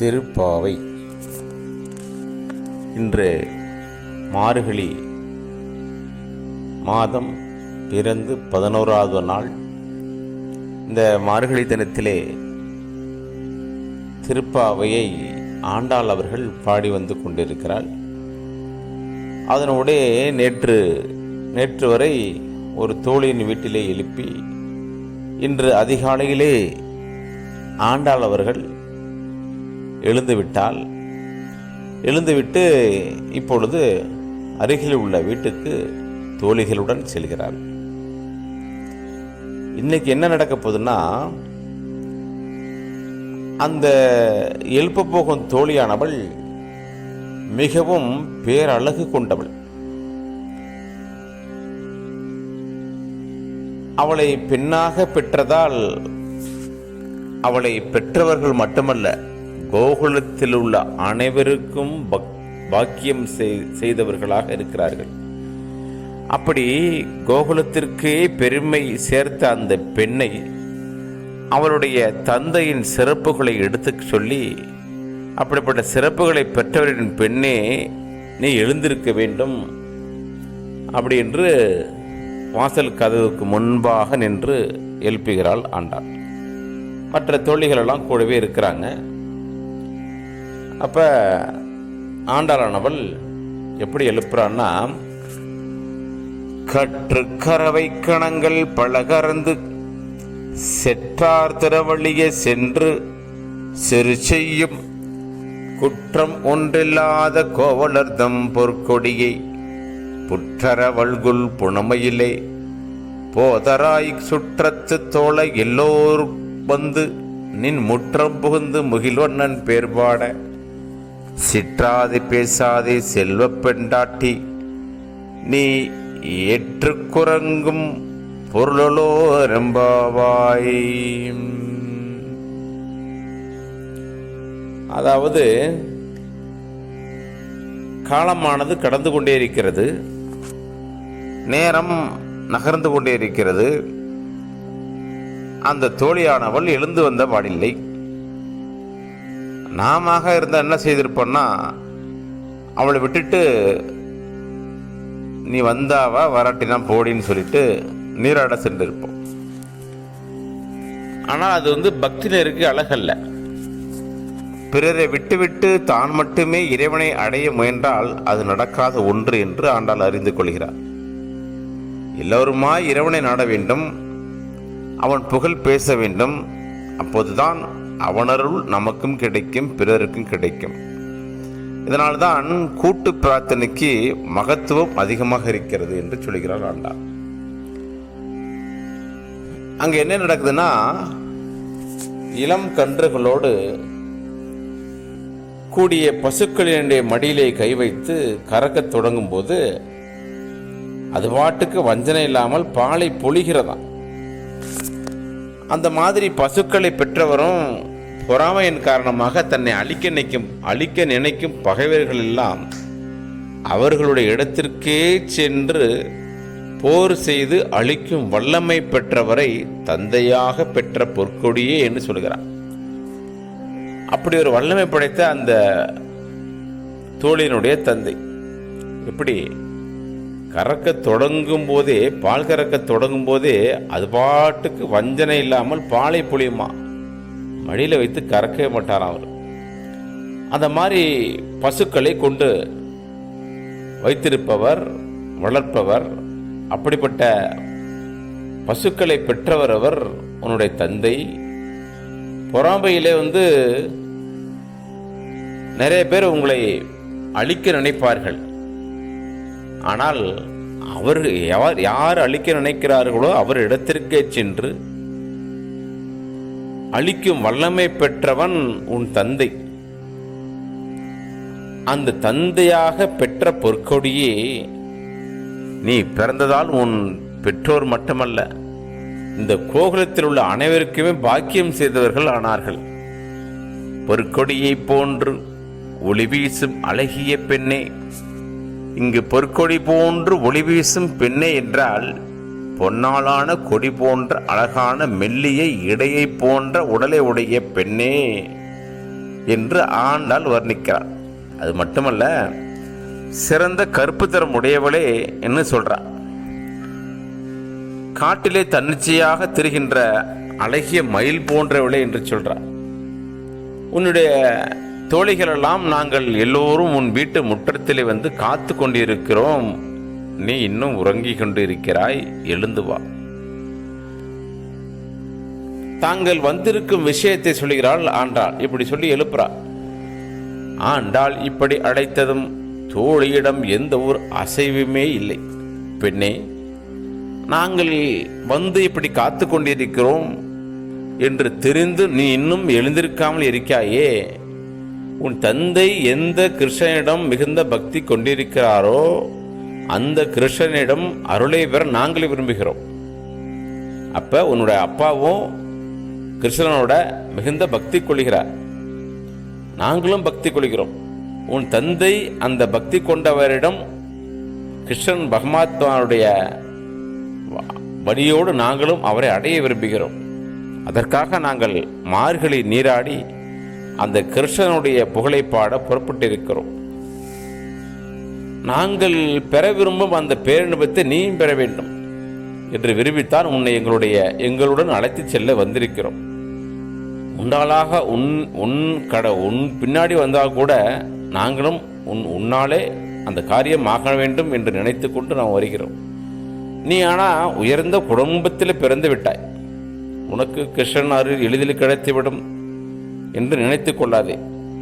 திருப்பாவை. இன்று மார்கழி மாதம் பிறந்து பதினோராவது நாள். இந்த மார்கழி தினத்திலே திருப்பாவையை ஆண்டாள் அவர்கள் பாடி வந்து கொண்டிருக்கிறாள். அதனுடைய நேற்று நேற்று வரை ஒரு தோழியின் வீட்டிலே எழுப்பி இன்று அதிகாலையிலே ஆண்டாள் அவர்கள் எழுந்துவிட்டால் எழுந்துவிட்டு இப்பொழுது அருகில் உள்ள வீட்டுக்கு தோழிகளுடன் செல்கிறாள். இன்னைக்கு என்ன நடக்க போகுதுன்னா அந்த எழுப்ப போகும் தோழியானவள் மிகவும் பேரழகு கொண்டவள். அவளை பெண்ணாக பெற்றதால் அவளை பெற்றவர்கள் மட்டுமல்ல கோகுலத்தில் உள்ள அனைவருக்கும் பக்- பாக்கியம் செய்- செய்தவர்களாக இருக்கிறார்கள். அப்படி கோகுலத்திற்கே பெருமை சேர்த்த அந்த பெண்ணை அவருடைய தந்தையின் சிறப்புகளை எடுத்துச் சொல்லி அப்படிப்பட்ட சிறப்புகளை பெற்றவரின் பெண்ணே நீ எழுந்திருக்க வேண்டும் அப்படி என்று வாசல் கதவுக்கு முன்பாக நின்று எழுப்புகிறாள் ஆண்டாள். மற்ற தோழிகளெல்லாம் கூடவே இருக்கிறாங்க. அப்ப ஆண்டாளானவள் எப்படி எழுப்புறான்னா கற்று கறவை கணங்கள் பலகறந்து செற்றார் திறவழியே சென்று சிறு செய்யும் குற்றம் ஒன்றில்லாத கோவலர்தம் பொற்கொடியை புற்றரவள்குள் புணமையிலே. புனமையிலே போதராய் சுற்றத்து தோள எல்லோர் வந்து நின் முற்றம் புகுந்து முகில்வண்ணன் பேர்பாட சிற்றாது பேசாதே செல்வப் பெண்டாட்டி. நீ ஏற்றுக்குறங்கும் பொருளோ ரொம்பவாய் அதாவது காலமானது கடந்து கொண்டே இருக்கிறது. நேரம் நகர்ந்து கொண்டே இருக்கிறது. அந்த தோழியானவள் எழுந்து வந்த பாடில்லை நாம இருந்தா என்ன செய்திருப்போம்னா அவளை விட்டுட்டு நீ வந்தாவா வராட்டினா போடின்னு சொல்லிட்டு நீராட சென்றிருப்போம். ஆனால் அது வந்து பக்தினருக்கு அழகல்ல. பிறரை விட்டுவிட்டு தான் மட்டுமே இறைவனை அடைய முயன்றால் அது நடக்காத ஒன்று என்று ஆண்டாள் அறிந்து கொள்கிறார். எல்லோருமாய் இறைவனை நாட வேண்டும் அவன் புகழ் பேச வேண்டும் அப்போதுதான் அவனருள் நமக்கும் கிடைக்கும் பிறருக்கும் கிடைக்கும். இதனால்தான் கூட்டு பிரார்த்தனைக்கு மகத்துவம் அதிகமாக இருக்கிறது என்று சொல்கிறார் ஆண்டா அங்கே என்ன நடக்குதுன்னா இளம் கன்றுகளோடு கூடிய பசுக்களினுடைய மடியிலே கை வைத்து கறக்கத் தொடங்கும் போது அது பாட்டுக்கு வஞ்சனை இல்லாமல் பாலை பொழிகிறதாம். அந்த மாதிரி பசுக்களை பெற்றவரும் பொறாமையின் காரணமாக தன்னை அழிக்க நினைக்கும் அழிக்க நினைக்கும் பகைவர்கள் எல்லாம் அவர்களுடைய இடத்திற்கே சென்று போர் செய்து அழிக்கும் வல்லமை பெற்றவரை தந்தையாக பெற்ற பொற்கொடியே என்று சொல்கிறார். அப்படி ஒரு வல்லமை படைத்த அந்த தோழியினுடைய தந்தை. எப்படி? கறக்க தொடங்கும் போதே பால் கறக்க தொடங்கும் போதே அது பாட்டுக்கு வஞ்சனை இல்லாமல் பாலை புளியுமா? மடியில் வைத்து கறக்கவே மாட்டாராம் அவர். அந்த மாதிரி பசுக்களை கொண்டு வைத்திருப்பவர் வளர்ப்பவர் அப்படிப்பட்ட பசுக்களை பெற்றவர் அவர் உன்னுடைய தந்தை. பொறாமையிலே வந்து நிறைய பேர் உங்களை அழிக்க நினைப்பார்கள். ஆனால் அவர் யார் யார் அழிக்க நினைக்கிறார்களோ அவர் இடத்திற்கே சென்று அழிக்கும் வல்லமை பெற்றவன் உன் தந்தை. அந்த தந்தையாக பெற்ற பொற்கொடியே நீ பிறந்ததால் உன் பெற்றோர் மட்டுமல்ல இந்த கோகுலத்தில் உள்ள அனைவருக்குமே பாக்கியம் செய்தவர்கள் ஆனார்கள். பொற்கொடியைப் போன்று ஒளி வீசும் அழகிய பெண்ணே இங்கு பொற்கொடி போன்று ஒளி வீசும் பெண்ணே என்றால் பொன்னாலான கொடி போன்ற அழகான மெல்லிய இடையை போன்ற உடலை உடைய பெண்ணே என்று ஆண்டாள் வர்ணிக்கிறார் அது மட்டுமல்ல சிறந்த கருப்பு தரம் உடையவளே என்று சொல்றார் காட்டிலே தன்னிச்சையாக திரிகின்ற அழகிய மயில் போன்றவளே என்று சொல்றார் உன்னுடைய தோழிகளெல்லாம் நாங்கள் எல்லோரும் உன் வீட்டு முற்றத்திலே வந்து காத்து கொண்டிருக்கிறோம் நீ இன்னும் உறங்கிக் கொண்டு இருக்கிறாய் எழுந்து வா. தாங்கள் வந்திருக்கும் விஷயத்தை சொல்கிறாள் ஆண்டாள். இப்படி சொல்லி எழுப்புறா. ஆண்டாள் இப்படி அழைத்ததும் தோழியிடம் எந்த ஒரு அசைவுமே இல்லை. பெண்ணே நாங்கள் வந்து இப்படி காத்து கொண்டிருக்கிறோம் என்று தெரிந்து நீ இன்னும் எழுந்திருக்காமல் இருக்காயே உன் தந்தை எந்த கிருஷ்ணனிடம் மிகுந்த பக்தி கொண்டிருக்கிறாரோ அந்த கிருஷ்ணனிடம் அருளை பெற நாங்களே விரும்புகிறோம். அப்ப உன்னுடைய அப்பாவும் கிருஷ்ணனோட மிகுந்த பக்தி கொள்கிறார். நாங்களும் பக்தி கொள்கிறோம். உன் தந்தை அந்த பக்தி கொண்டவரிடம் கிருஷ்ணன் பகமாத்மாவுடைய வழியோடு நாங்களும் அவரை அடைய விரும்புகிறோம். அதற்காக நாங்கள் மார்கழி நீராடி அந்த கிருஷ்ணனுடைய புகழை பாட புறப்பட்டிருக்கிறோம். நாங்கள் பெற விரும்பும் அந்த பேரின்பத்தை நீயும் பெற வேண்டும் என்று விரும்பித்தான் உன்னை எங்களுடைய எங்களுடன் அழைத்து செல்ல வந்திருக்கிறோம். உண்டாளாக உன் உன் கட உன் பின்னாடி வந்தால் கூட நாங்களும் உன் உன்னாலே அந்த காரியம் ஆக வேண்டும் என்று நினைத்து கொண்டு நாம் வருகிறோம். நீ ஆனால் உயர்ந்த குடும்பத்தில் பிறந்து விட்டாய். உனக்கு கிருஷ்ணன் அருள் எளிதில் கிடைத்துவிடும். என்று நினைத்து கொள்ளாதே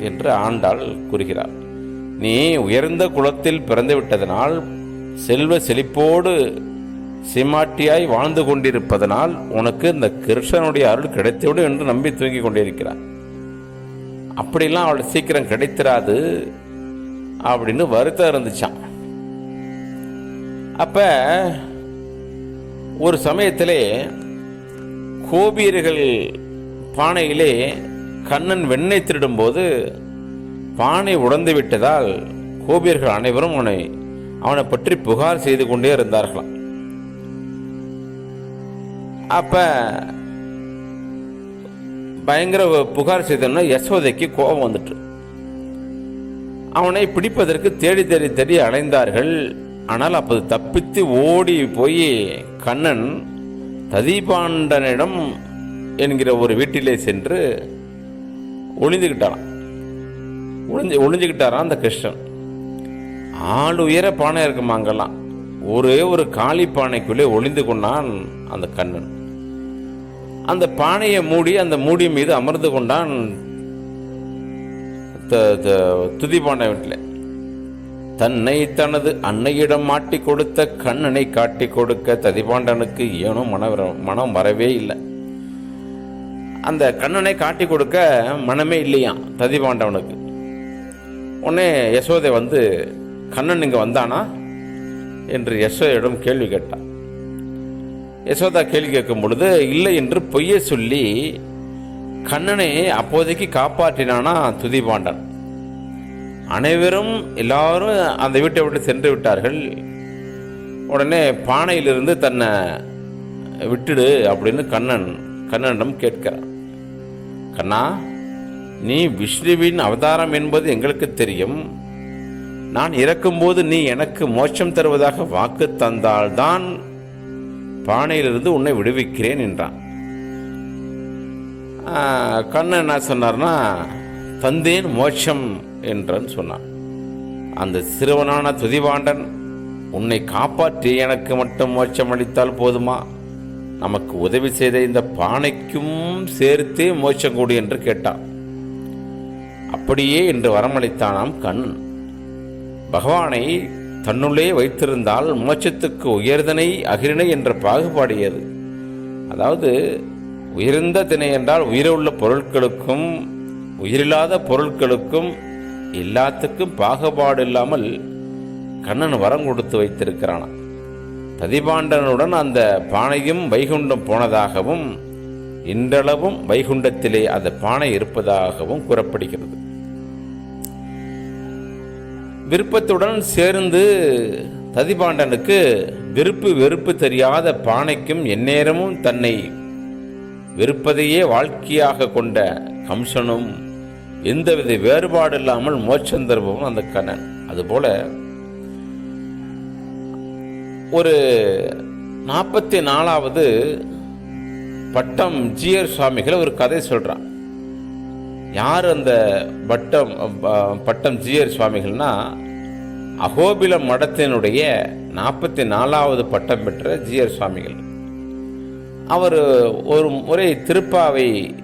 என்று ஆண்டாள் கூறுகிறார் நீ உயர்ந்த குலத்தில் பிறந்து விட்டதனால் செல்வ செழிப்போடு சிமாட்டியாய் வாழ்ந்து கொண்டிருப்பதனால் உனக்கு இந்த கிருஷ்ணனுடைய அருள் கிடைத்துவிடும் என்று நம்பி தூங்கி கொண்டிருக்கிறார் அப்படிலாம் அவள் சீக்கிரம் கிடைத்திராது அப்படின்னு வருத்தம் இருந்துச்சான் அப்ப ஒரு சமயத்திலே கோபியர்கள் பானையிலே கண்ணன் வெண்ணெய் திருடும்போது பானை உடைந்து விட்டதால் கோபியர்கள் அனைவரும் அவனை அவனை பற்றி புகார் செய்து கொண்டே இருந்தார்களாம். அப்ப பயங்கர புகார் செய்தோன்னா யசோதைக்கு கோபம் வந்துட்டு. அவனை பிடிப்பதற்கு தேடி தேடி தேடி அலைந்தார்கள். ஆனால் அப்போது தப்பித்து ஓடி போய் கண்ணன் ததிபாண்டனிடம் என்கிற ஒரு வீட்டிலே சென்று ஒளிந்துக்கிட்டாராம் ஒளிஞ்சு ஒளிஞ்சுக்கிட்டாராம் அந்த கிருஷ்ணன். ஆள் உயர பானை இருக்குமா அங்கெல்லாம். ஒரே ஒரு காளி பானைக்குள்ளே ஒளிந்து கொண்டான் அந்த கண்ணன். அந்த பானையை மூடி அந்த மூடி மீது அமர்ந்து கொண்டான் துதிபாண்ட வீட்டில். தன்னை தனது அன்னையிடம் மாட்டி கொடுத்த கண்ணனை காட்டி கொடுக்க ததிபாண்டனுக்கு ஏனோ மன மனம் வரவே இல்லை. அந்த கண்ணனை காட்டி கொடுக்க மனமே இல்லையாம் ததிபாண்டவனுக்கு உடனே யசோதை வந்து கண்ணன் இங்கே வந்தானா? என்று யசோதையிடம் கேள்வி கேட்டான். யசோதா கேள்வி கேட்கும் பொழுது இல்லை என்று பொய்யை சொல்லி கண்ணனை அப்போதைக்கு காப்பாற்றினானா துதிபாண்டன் அனைவரும் எல்லாரும் அந்த வீட்டை விட்டு சென்று விட்டார்கள். உடனே பானையிலிருந்து தன்னை விட்டுடு அப்படின்னு கண்ணன் கண்ணனிடம் கேட்கிறான் கண்ணா நீ விஷ்ணுவின் அவதாரம் என்பது எங்களுக்கு தெரியும். நான் இறக்கும்போது நீ எனக்கு மோட்சம் தருவதாக வாக்கு தந்தால்தான் பானையிலிருந்து உன்னை விடுவிக்கிறேன் என்றான். கண்ணன் என்ன சொன்னார்னா தந்தேன் மோட்சம் என்றான் சொன்னான். அந்த சிறுவனான துதிவாண்டன் உன்னை காப்பாற்றி எனக்கு மட்டும் மோட்சம் அளித்தால் போதுமா? நமக்கு உதவி செய்த இந்த பானைக்கும் சேர்த்தே மோட்சம் கூடு என்று கேட்டான் அப்படியே என்று வரமளித்தானாம் கண்ணன் பகவானை தன்னுள்ளே வைத்திருந்தால் மோட்சத்துக்கு உயர்தனை அகிரிணை என்ற பாகுபாடியது அதாவது உயர்ந்த திணை என்றால் உயிருள்ள பொருட்களுக்கும் உயிரில்லாத பொருட்களுக்கும் எல்லாத்துக்கும் பாகுபாடு இல்லாமல் கண்ணன் வரம் கொடுத்து வைத்திருக்கிறான் ததிபாண்டனுடன் அந்த பானையும் வைகுண்டம் போனதாகவும் இன்றளவும் வைகுண்டத்திலே அந்த பானை இருப்பதாகவும் கூறப்படுகிறது. விருப்பத்துடன் சேர்ந்து ததிபாண்டனுக்கு விருப்பு வெறுப்பு தெரியாத பானைக்கும் எந்நேரமும் தன்னை வெறுப்பதையே வாழ்க்கையாக கொண்ட கம்சனும் எந்தவித வேறுபாடு இல்லாமல் மோட்சம் தருபவன் அந்த கண்ணன். அதுபோல ஒரு நாற்பத்தி நாலாவது பட்டம் ஜிஆர் சுவாமிகள் ஒரு கதை சொல்கிறான் யார் அந்த பட்டம் பட்டம் ஜிஆர் சுவாமிகள்னா அகோபில மடத்தினுடைய நாற்பத்தி நாலாவது பட்டம் பெற்ற ஜிஆர் சுவாமிகள். அவர் ஒரு முறை திருப்பாவை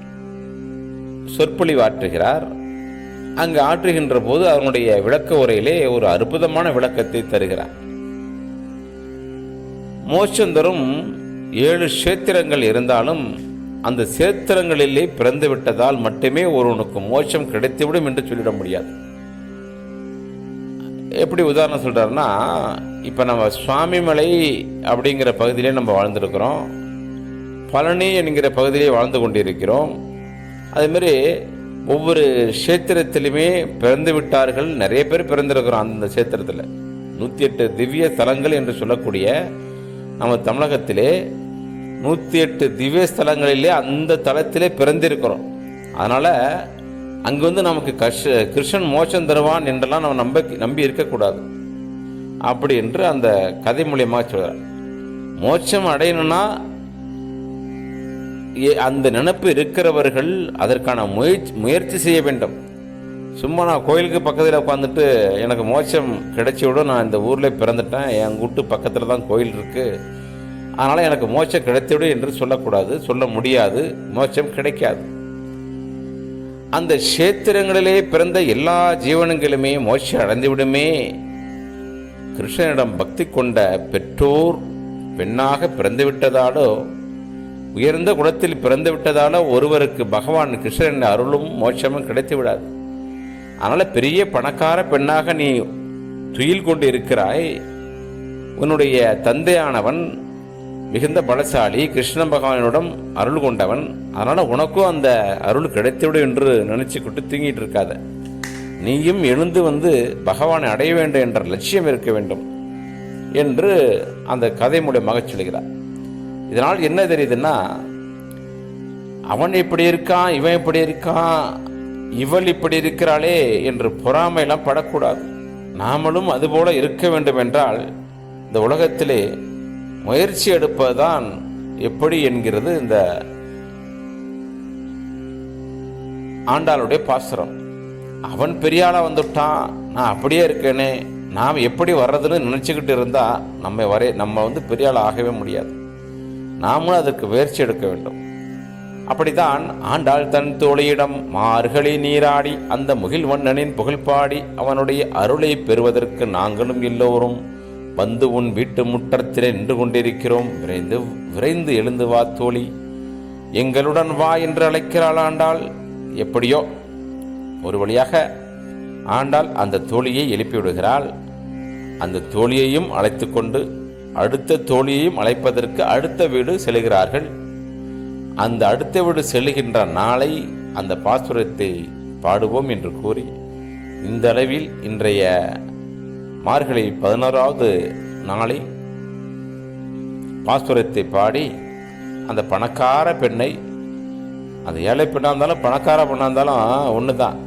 சொற்பொழிவாற்றுகிறார் அங்கு ஆற்றுகின்ற போது அவனுடைய விளக்க உரையிலே ஒரு அற்புதமான விளக்கத்தை தருகிறார். மோட்சம் தரும் ஏழு சேத்திரங்கள் இருந்தாலும் அந்த சேத்திரங்களிலே பிறந்து விட்டதால் மட்டுமே ஒருவனுக்கு மோட்சம் கிடைத்துவிடும் என்று சொல்லிட முடியாது. எப்படி உதாரணம் சொல்கிறாருன்னா இப்போ நம்ம சுவாமிமலை அப்படிங்கிற பகுதியிலே நம்ம வாழ்ந்துருக்கிறோம். பழனி என்கிற பகுதியிலே வாழ்ந்து கொண்டிருக்கிறோம். அதேமாரி ஒவ்வொரு கஷேத்திரத்திலுமே பிறந்து விட்டார்கள் நிறைய பேர் பிறந்திருக்கிறோம் அந்த கஷேத்திரத்தில் நூற்றி எட்டு திவ்ய தலங்கள் என்று சொல்லக்கூடிய நம்ம தமிழகத்திலே நூற்றி எட்டு திவ்ய ஸ்தலங்களிலே அந்த தலத்திலே பிறந்திருக்கிறோம். அதனால் அங்கே வந்து நமக்கு கஷ் கிருஷ்ணன் மோட்சம் தருவான் என்றெல்லாம் நம்ம நம்ப நம்பி இருக்கக்கூடாது. அப்படி என்று அந்த கதை மூலியமாக சொல்கிறார் மோட்சம் அடையணும்னா ஏ- அந்த நினப்பு இருக்கிறவர்கள் அதற்கான முயற்சி முயற்சி செய்ய வேண்டும். சும்மா நான் கோயிலுக்கு பக்கத்தில் உட்காந்துட்டு எனக்கு மோட்சம் கிடைச்சி நான் இந்த ஊரில் பிறந்துட்டேன். என் வீட்டு பக்கத்தில் தான் கோயில் இருக்குது அதனால் எனக்கு மோட்சம் கிடைத்துவிடும் என்று சொல்லக்கூடாது. சொல்ல முடியாது. மோட்சம் கிடைக்காது. அந்த கஷேத்திரங்களிலே பிறந்த எல்லா ஜீவனங்களுமே மோட்சம் அடைந்துவிடுமே. கிருஷ்ணனிடம் பக்தி கொண்ட பெற்றோர் பெண்ணாக பிறந்து விட்டதாலோ உயர்ந்த குலத்தில் பிறந்துவிட்டதாலோ ஒருவருக்கு பகவான் கிருஷ்ணன் அருளும் மோட்சமும் கிடைத்து விடாது அதனால் பெரிய பணக்கார பெண்ணாக நீ துயில் கொண்டு இருக்கிறாய் உன்னுடைய தந்தையானவன் மிகுந்த பலசாலி கிருஷ்ண பகவானிடம் அருள் கொண்டவன். அதனால் உனக்கும் அந்த அருள் கிடைத்துவிடும் என்று நினச்சிக்கிட்டு தூங்கிட்டு இருக்காத. நீயும் எழுந்து வந்து பகவானை அடைய வேண்டும் என்ற லட்சியம் இருக்க வேண்டும் என்று அந்த கதை மூலியமாக சொல்கிறார். இதனால் என்ன தெரியுதுன்னா அவன் இப்படி இருக்கான் இவன் இப்படி இருக்கான் இவள் இப்படி இருக்கிறாளே என்று பொறாமையெல்லாம் படக்கூடாது. நாமளும் அதுபோல இருக்க வேண்டும் என்றால் இந்த உலகத்திலே முயற்சி எடுப்பதுதான் எப்படி என்கிறது இந்த ஆண்டாளுடைய பாசுரம். அவன் பெரியாளாக வந்துட்டான் நான் அப்படியே இருக்கேனே நாம் எப்படி வர்றதுன்னு நினச்சிக்கிட்டு இருந்தால் நம்ம வரை நம்ம வந்து பெரிய ஆகவே முடியாது. நாமளும் அதற்கு முயற்சி எடுக்க வேண்டும். அப்படித்தான் ஆண்டாள் தன் தோழியிடம் மார்கழி நீராடி அந்த முகில்வண்ணனின் புகழ்பாடி அவனுடைய அருளை பெறுவதற்கு நாங்களும் எல்லோரும் வந்து உன் வீட்டு முற்றத்தில் நின்று கொண்டிருக்கிறோம். விரைந்து விரைந்து எழுந்து வா தோழி. எங்களுடன் வா என்று அழைக்கிறாள் ஆண்டாள். எப்படியோ? ஒரு வழியாக ஆண்டாள் அந்த தோழியை எழுப்பிவிடுகிறாள் அந்த தோழியையும் அழைத்து கொண்டு அடுத்த தோழியையும் அழைப்பதற்கு அடுத்த வீடு செல்கிறார்கள். அந்த அடுத்த வீடு செல்லுகின்ற நாளை அந்த பாசுரத்தை பாடுவோம் என்று கூறி இந்த அளவில் இன்றைய மார்கழி பதினோராவது நாளை பாசுரத்தை பாடி அந்த பணக்கார பெண்ணை அந்த ஏழை பெண்ணாக இருந்தாலும் பணக்கார பெண்ணாக இருந்தாலும் ஒன்று தான்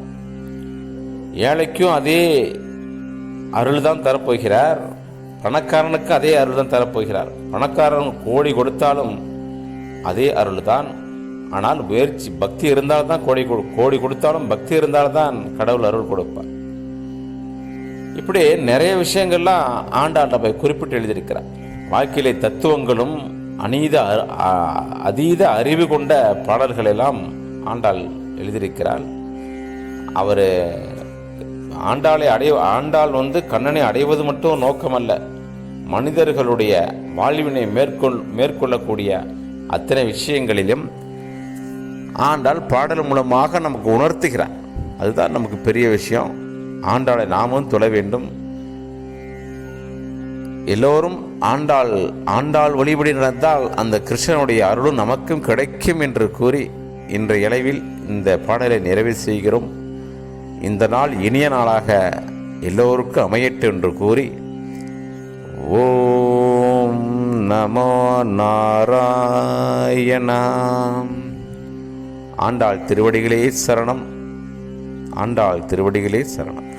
ஏழைக்கும் அதே அருள் தான் தரப்போகிறார். பணக்காரனுக்கு அதே அருள் தான் தரப்போகிறார். பணக்காரன் கோடி கொடுத்தாலும் அதே அருள் தான் ஆனால் முயற்சி பக்தி இருந்தால் தான் கோடி கொடு- கோடி கொடுத்தாலும் பக்தி இருந்தால்தான் கடவுள் அருள் கொடுப்பார். இப்படி நிறைய விஷயங்கள்லாம் ஆண்டாண்ட போய் குறிப்பிட்டு எழுதியிருக்கிறார். வாழ்க்கையிலே தத்துவங்களும் அநீத அ- அதீத அறிவு கொண்ட பாடல்களெல்லாம் ஆண்டாள் எழுதியிருக்கிறாள். அவர் ஆண்டாளை அடைய ஆண்டாள் வந்து கண்ணனை அடைவது மட்டும் நோக்கமல்ல மனிதர்களுடைய வாழ்வினை மேற்கொள் மேற்கொள்ளக்கூடிய அத்தனை விஷயங்களிலும் ஆண்டாள் பாடல் மூலமாக நமக்கு உணர்த்துகிறார். அதுதான் நமக்கு பெரிய விஷயம். ஆண்டாளை நாமும் தொழ வேண்டும். எல்லோரும் ஆண்டாள் ஆண்டாள் வழிபடி நடந்தால் அந்த கிருஷ்ணனுடைய அருளும் நமக்கும் கிடைக்கும் என்று கூறி இன்றைய இளவில் இந்த பாடலை நிறைவு செய்கிறோம். இந்த நாள் இனிய நாளாக எல்லோருக்கும் அமையட்டும் என்று கூறி ஓ நமோ நாராயணாம். ஆண்டாள் திருவடிகளே சரணம். ஆண்டாள் திருவடிகளே சரணம்.